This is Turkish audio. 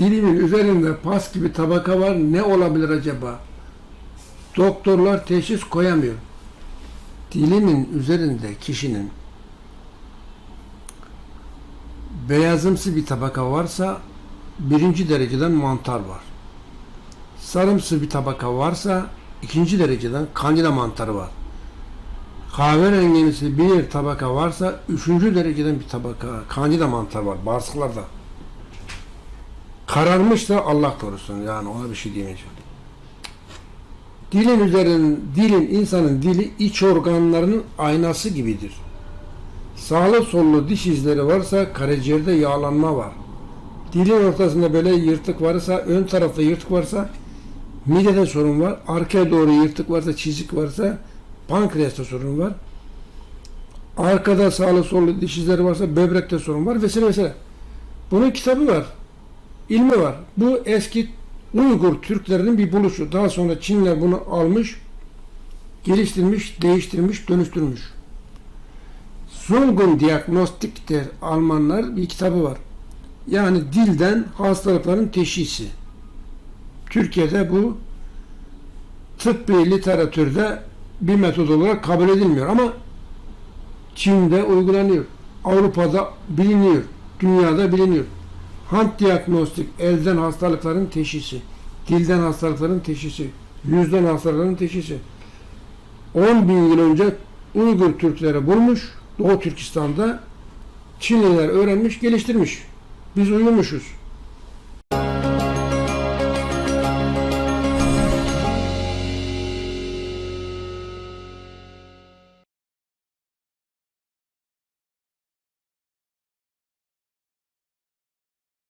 Dilimin üzerinde pas gibi tabaka var. Ne olabilir acaba? Doktorlar teşhis koyamıyor. Dilimin üzerinde kişinin beyazımsı bir tabaka varsa birinci dereceden mantar var. Sarımsı bir tabaka varsa ikinci dereceden kandila mantarı var. Kahverengimsi bir tabaka varsa üçüncü dereceden bir tabaka kandila mantar var bağırsaklarda. Kararmış da Allah korusun yani ona bir şey diyemeyeceğim. Dilin üzerin, dilin insanın dili iç organlarının aynası gibidir. Sağlı sollu diş izleri varsa karaciğerde yağlanma var. Dilin ortasında böyle yırtık varsa, ön tarafta yırtık varsa midede sorun var. Arkaya doğru yırtık varsa, çizik varsa pankreasta sorun var. Arkada sağlı sollu diş izleri varsa böbrekte sorun var vesaire vesaire. Bunun kitabı var. İlmi var. Bu eski Uygur Türklerinin bir buluşu. Daha sonra Çinler bunu almış, geliştirmiş, değiştirmiş, dönüştürmüş. Zungun Diagnostik der Almanlar bir kitabı var. Yani dilden hastalıkların teşhisi. Türkiye'de bu tıbbi literatürde bir metod olarak kabul edilmiyor ama Çin'de uygulanıyor. Avrupa'da biliniyor. Dünyada biliniyor. Hand diagnostik, elden hastalıkların teşhisi, dilden hastalıkların teşhisi, yüzden hastalıkların teşhisi. 10 bin yıl önce Uygur Türkleri bulmuş, Doğu Türkistan'da Çinliler öğrenmiş, geliştirmiş. Biz uyumuşuz.